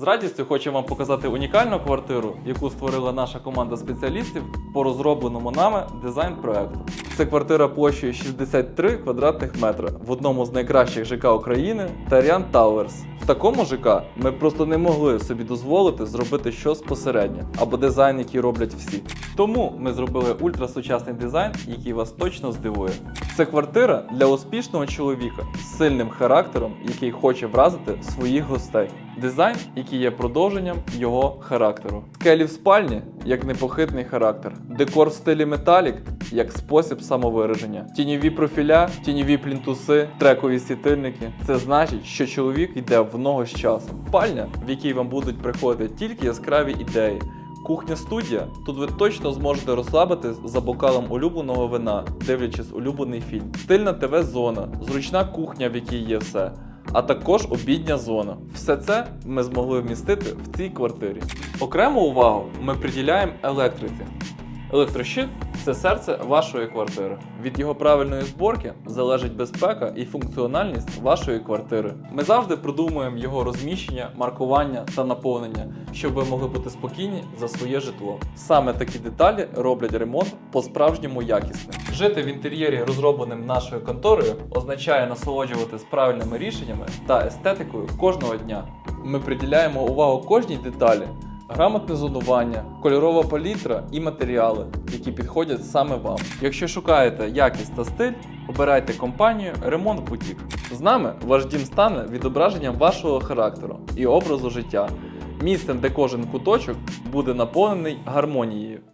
З радістю хочу вам показати унікальну квартиру, яку створила наша команда спеціалістів по розробленому нами дизайн-проекту. Це квартира площею 63 квадратних метри в одному з найкращих ЖК України Таріан Тауерс. В такому ЖК ми просто не могли собі дозволити зробити щось посереднє або дизайн, який роблять всі. Тому ми зробили ультрасучасний дизайн, який вас точно здивує. Це квартира для успішного чоловіка з сильним характером, який хоче вразити своїх гостей. Дизайн, який є продовженням його характеру. Скелі в спальні як непохитний характер. Декор в стилі металік як спосіб самовираження. Тіньові профіля, тіньові плінтуси, трекові світильники. Це значить, що чоловік йде в ногу з часом. Спальня, в якій вам будуть приходити тільки яскраві ідеї. Кухня студія. Тут ви точно зможете розслабитись за бокалом улюбленого вина, дивлячись улюблений фільм. Стильна ТВ-зона, зручна кухня, в якій є все. А також обідня зона. Все це ми змогли вмістити в цій квартирі. Окрему увагу ми приділяємо електриці. Електрощит це серце вашої квартири. Від його правильної зборки залежить безпека і функціональність вашої квартири. Ми завжди продумуємо його розміщення, маркування та наповнення, щоб ви могли бути спокійні за своє житло. Саме такі деталі роблять ремонт по-справжньому якісним. Жити в інтер'єрі, розробленим нашою конторою, означає насолоджуватись правильними рішеннями та естетикою кожного дня. Ми приділяємо увагу кожній деталі. Грамотне зонування, кольорова палітра і матеріали, які підходять саме вам. Якщо шукаєте якість та стиль, обирайте компанію Ремонт Бутік. З нами ваш дім стане відображенням вашого характеру і образу життя, місцем, де кожен куточок буде наповнений гармонією.